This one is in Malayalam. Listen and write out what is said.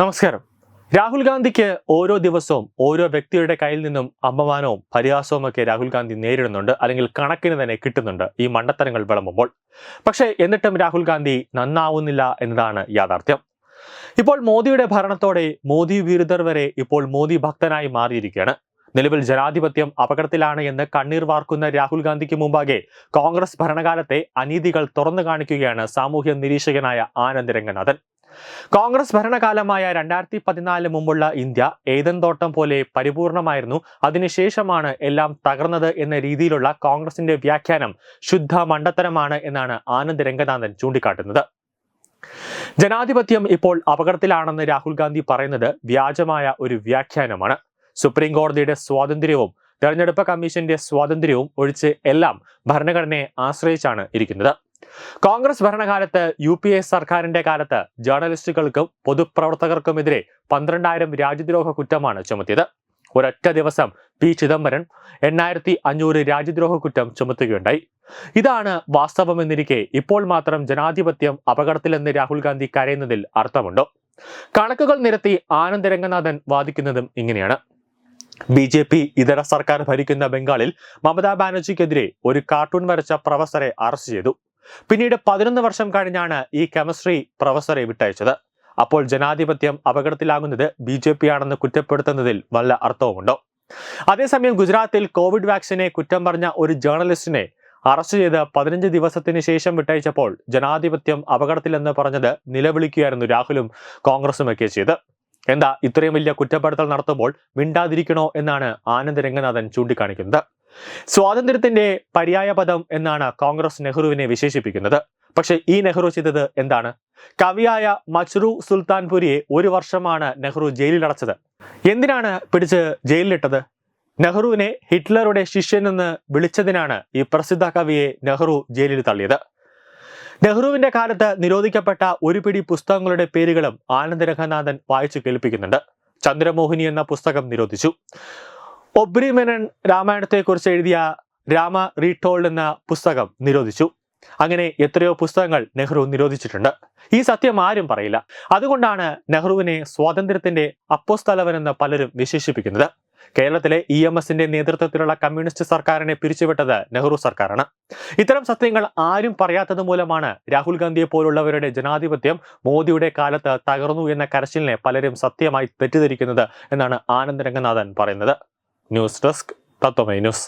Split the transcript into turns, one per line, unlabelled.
നമസ്കാരം. രാഹുൽ ഗാന്ധിക്ക് ഓരോ ദിവസവും ഓരോ വ്യക്തിയുടെ കയ്യിൽ നിന്നും അപമാനവും പരിഹാസവും ഒക്കെ രാഹുൽ ഗാന്ധി നേരിടുന്നുണ്ട്. അല്ലെങ്കിൽ കണക്കിന് തന്നെ കിട്ടുന്നുണ്ട് ഈ മണ്ടത്തരങ്ങൾ വിളമ്പുമ്പോൾ. പക്ഷേ എന്നിട്ടും രാഹുൽ ഗാന്ധി നന്നാവുന്നില്ല എന്നതാണ് യാഥാർത്ഥ്യം. ഇപ്പോൾ മോദിയുടെ ഭരണത്തോടെ മോദി വിരുദ്ധർ വരെ ഇപ്പോൾ മോദി ഭക്തനായി മാറിയിരിക്കുകയാണ്. നിലവിൽ ജനാധിപത്യം അപകടത്തിലാണ് എന്ന് കണ്ണീർ വാർക്കുന്ന രാഹുൽ ഗാന്ധിക്ക് മുമ്പാകെ കോൺഗ്രസ് ഭരണകാലത്തെ അനീതികൾ തുറന്നു കാണിക്കുകയാണ് സാമൂഹ്യ നിരീക്ഷകനായ ആനന്ദ് രംഗനാഥൻ. കോൺഗ്രസ് ഭരണകാലമായ രണ്ടായിരത്തി പതിനാലിന് മുമ്പുള്ള ഇന്ത്യ ഏതൻ തോട്ടം പോലെ പരിപൂർണമായിരുന്നു. അതിനുശേഷമാണ് എല്ലാം തകർന്നത് എന്ന രീതിയിലുള്ള കോൺഗ്രസിന്റെ വ്യാഖ്യാനം ശുദ്ധ മണ്ടത്തരമാണ് എന്നാണ് ആനന്ദ് രംഗനാഥൻ ചൂണ്ടിക്കാട്ടുന്നത്. ജനാധിപത്യം ഇപ്പോൾ അപകടത്തിലാണെന്ന് രാഹുൽ ഗാന്ധി പറയുന്നത് വ്യാജമായ ഒരു വ്യാഖ്യാനമാണ്. സുപ്രീം കോടതിയുടെ സ്വാതന്ത്ര്യവും തെരഞ്ഞെടുപ്പ് കമ്മീഷന്റെ സ്വാതന്ത്ര്യവും ഒഴിച്ച് എല്ലാം ഭരണഘടനയെ ആശ്രയിച്ചാണ് ഇരിക്കുന്നത്. കോൺഗ്രസ് ഭരണകാലത്ത് യു പി എ സർക്കാരിന്റെ കാലത്ത് ജേർണലിസ്റ്റുകൾക്കും പൊതുപ്രവർത്തകർക്കുമെതിരെ പന്ത്രണ്ടായിരം രാജ്യദ്രോഹ കുറ്റമാണ് ചുമത്തിയത്. ഒരൊറ്റ ദിവസം പി ചിദംബരൻ എണ്ണായിരത്തി അഞ്ഞൂറ് രാജ്യദ്രോഹ കുറ്റം ചുമത്തുകയുണ്ടായി. ഇതാണ് വാസ്തവമെന്നിരിക്കെ ഇപ്പോൾ മാത്രം ജനാധിപത്യം അപകടത്തിലെന്ന് രാഹുൽ ഗാന്ധി കരയുന്നതിൽ അർത്ഥമുണ്ടോ? കണക്കുകൾ നിരത്തി ആനന്ദ് രംഗനാഥൻ വാദിക്കുന്നതും ഇങ്ങനെയാണ്. ബി ജെ പി ഇതര സർക്കാർ ഭരിക്കുന്ന ബംഗാളിൽ മമതാ ബാനർജിക്കെതിരെ ഒരു കാർട്ടൂൺ വരച്ച പ്രൊഫസറെ അറസ്റ്റ് ചെയ്തു. പിന്നീട് പതിനൊന്ന് വർഷം കഴിഞ്ഞാണ് ഈ കെമിസ്ട്രി പ്രൊഫസറെ വിട്ടയച്ചത്. അപ്പോൾ ജനാധിപത്യം അപകടത്തിലാകുന്നത് ബി ജെ പി ആണെന്ന് കുറ്റപ്പെടുത്തുന്നതിൽ വല്ല അർത്ഥവുമുണ്ടോ? അതേസമയം ഗുജറാത്തിൽ കോവിഡ് വാക്സിനെ കുറ്റം പറഞ്ഞ ഒരു ജേർണലിസ്റ്റിനെ അറസ്റ്റ് ചെയ്ത് പതിനഞ്ച് ദിവസത്തിന് ശേഷം വിട്ടയച്ചപ്പോൾ ജനാധിപത്യം അപകടത്തിലെന്ന് പറഞ്ഞത് നിലവിളിക്കുകയായിരുന്നു രാഹുലും കോൺഗ്രസും ഒക്കെ ചെയ്ത്. എന്താ ഇത്രയും വലിയ കുറ്റപ്പെടുത്തൽ നടത്തുമ്പോൾ മിണ്ടാതിരിക്കണോ എന്നാണ് ആനന്ദ് രംഗനാഥൻ ചൂണ്ടിക്കാണിക്കുന്നത്. സ്വാതന്ത്ര്യത്തിന്റെ പര്യായ പദം എന്നാണ് കോൺഗ്രസ് നെഹ്റുവിനെ വിശേഷിപ്പിക്കുന്നത്. പക്ഷെ ഈ നെഹ്റു ചെയ്തത് എന്താണ്? കവിയായ മച്രു സുൽത്താൻപുരിയെ ഒരു വർഷമാണ് നെഹ്റു ജയിലിലടച്ചത്. എന്തിനാണ് പിടിച്ച് ജയിലിലിട്ടത്? നെഹ്റുവിനെ ഹിറ്റ്ലറുടെ ശിഷ്യനെന്ന് വിളിച്ചതിനാണ് ഈ പ്രസിദ്ധ കവിയെ നെഹ്റു ജയിലിൽ തള്ളിയത്. നെഹ്റുവിന്റെ കാലത്ത് നിരോധിക്കപ്പെട്ട ഒരു പിടി പുസ്തകങ്ങളുടെ പേരുകളും ആനന്ദ രംഗനാഥൻ വായിച്ചു കേൾപ്പിക്കുന്നുണ്ട്. ചന്ദ്രമോഹിനി എന്ന പുസ്തകം നിരോധിച്ചു. ഒബ്രിമെനൻ രാമായണത്തെക്കുറിച്ച് എഴുതിയ രാമ റീടോൾഡ് എന്ന പുസ്തകം നിരോധിച്ചു. അങ്ങനെ എത്രയോ പുസ്തകങ്ങൾ നെഹ്റു നിരോധിച്ചിട്ടുണ്ട്. ഈ സത്യം ആരും പറയില്ല. അതുകൊണ്ടാണ് നെഹ്റുവിനെ സ്വാതന്ത്ര്യത്തിന്റെ അപ്പോസ്തലവനെന്ന് പലരും വിശേഷിപ്പിക്കുന്നത്. കേരളത്തിലെ ഇ എം എസിന്റെ നേതൃത്വത്തിലുള്ള കമ്മ്യൂണിസ്റ്റ് സർക്കാരിനെ പിരിച്ചുവിട്ടത് നെഹ്റു സർക്കാരാണ്. ഇത്തരം സത്യങ്ങൾ ആരും പറയാത്തത് മൂലമാണ് രാഹുൽ ഗാന്ധിയെ പോലുള്ളവരുടെ ജനാധിപത്യം മോദിയുടെ കാലത്ത് തകർന്നു എന്ന കരച്ചിലിനെ പലരും സത്യമായി തെറ്റിദ്ധരിക്കുന്നത് എന്നാണ് ആനന്ദ് രംഗനാഥൻ പറയുന്നത്. ന്യൂസ് ഡെസ്ക് തത്വമൈ ന്യൂസ്